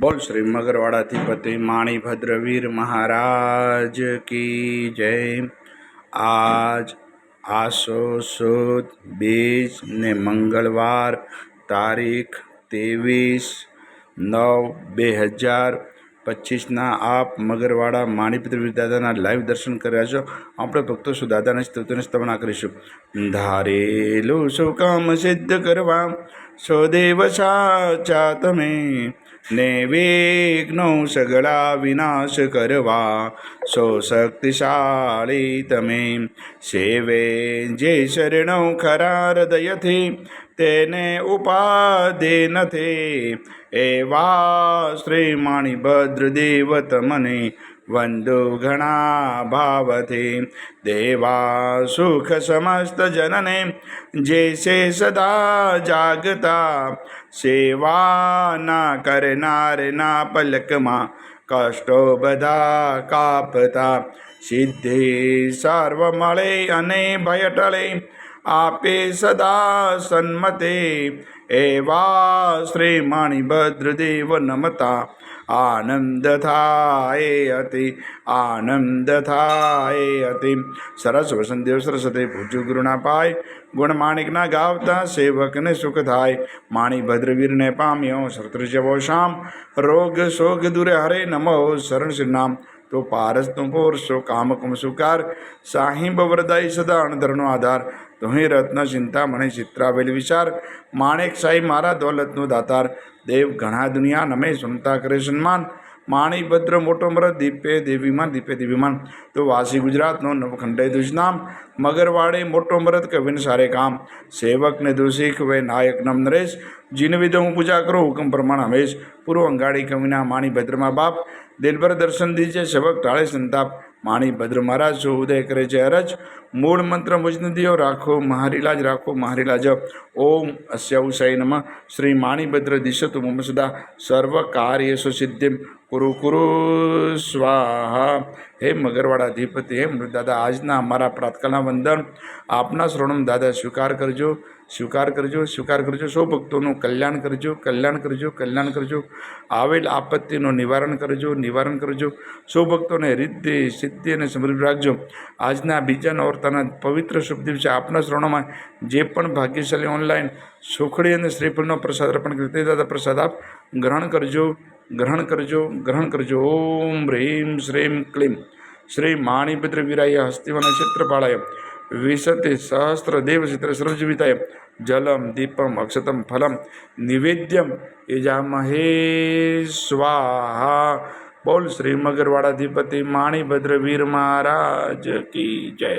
બોલ શ્રી મગરવાડાધિપતિ માણી વીર મહારાજ કી જય. આજ આસો સુદ બીજ ને મંગળવાર તારીખ ત્રેવીસ નવ બે હજાર પચીસના આપ મગરવાડા માણીપદ્રવીર દાદાના લાઈવ દર્શન કર્યા છો. આપણે ભક્તો શું દાદાના સ્તુતિને સ્તવના કરીશું? ધારેલું શું કામ સિદ્ધ કરવા? સ્વદેવ સાચા તમે. ને વિઘ્નો સગળા વિનાશ કરવા. સો શક્તિશાળી તમે સેવે જે શરણો ખરા હૃદયથી તેને ઉપાધિ નથી. એવા શ્રી માણીભદ્ર દેવ તમને વંદુ ઘણા ભાવથી દેવા સુખ સમસ્ત જનને જે છે સદા જાગતા સેવાના કરનારના પલકમાં કષ્ટો બધા કાપતા સિદ્ધિ સર્વ મળે અને ભય ટળે આપે સદા સન્મતે એવા શ્રી માણીભદ્ર દેવ નમતા આનંદ થાય અતિ આનંદ થાય અતિ સરસ વસંતદેવ સરસ્વતી ભુજુ ગુરુના પાય ગુણ માણિકના ગાવતા સેવકને સુખ થાય માણી ભદ્રવીરને પામ્યો શત્રુજવો શામ રોગ શોગ દુરે હરે નમો શરણ શ્રી નામ તો પારસ તું કામ કામકુમ સુકાર સાહી વરદાઈ સદા અણધરનો આધાર. તુહી રત્ન ચિંતા મને ચિત્રાવેલ વિચાર. માણેક સાઈ મારા દોલતનો દાતાર. દેવ ઘણા દુનિયા નમે સુનતા કરે સન્માન. માણી ભદ્ર મોટો મરદ, દીપે દેવીમાન દીપે દેવીમાન તો વાસી ગુજરાતનો નવખંડે દુજનામ મગરવાડે મોટો મરદ કવિન સારે કામ. સેવકને દુશીખ વે નાયક નમ નરેશ. જીન વિધો હું પૂજા કરું, હુકમ પ્રમાણ હમેશ. પૂર્વ અંગાડી કવિના માણીભદ્રમાં બાપ. દિલભર દર્શન દીજે, સેવક ટાળે સંતાપ. માણીભદ્ર મહારાજ, જો ઉદય કરે છે અરજ. મૂળ મંત્ર મુજનદીઓ રાખો મહારીલાજ રાખો મહારીલાજ ઓમ અસ્ય ઉષય નમઃ. શ્રી માણીભદ્ર દિશતુ મમ સદા. સર્વ કાર્યેશુ સિદ્ધિમ. કુરુ કુરુ, સ્વાહા. હે મગરવાડા અધિપતિ, હે દાદા, આજના અમારા પ્રાતકાલના વંદન. આપના શ્રવણમ દાદા, સ્વીકાર કરજો સ્વીકાર કરજો સ્વીકાર કરજો. સૌ ભક્તોનું કલ્યાણ કરજો કલ્યાણ કરજો કલ્યાણ કરજો. આવેલ આપત્તિનું નિવારણ કરજો નિવારણ કરજો. સૌ ભક્તોને રિદ્ધિ, સિદ્ધિ અને સમૃદ્ધિ રાખજો. આજના બીજા નોરતાના પવિત્ર શુભ દિવસે આપના શ્રવણોમાં જે પણ ભાગ્યશાળી ઓનલાઈન સુખડી અને શ્રીફળનો પ્રસાદ અર્પણ કરી દાદા પ્રસાદ આપ ગ્રહણ કરજો. ગ્રહણ કરજો ગ્રહણ કરજો ઓમ હ્રીમ શ્રીમ ક્લીમ શ્રી માણીભદ્ર વીરાય હસ્તિવન ક્ષેત્રપાળાય વિશતિ સહસ્ત્ર દેવચિત્ર સર્વજીવિતાય જલમ દીપમ અક્ષતમ ફલમ નિવેદ્યમ યજામહે સ્વાહા બોલ શ્રી મગરવાડાધિપતિ માણીભદ્ર વીર મહારાજ કી જય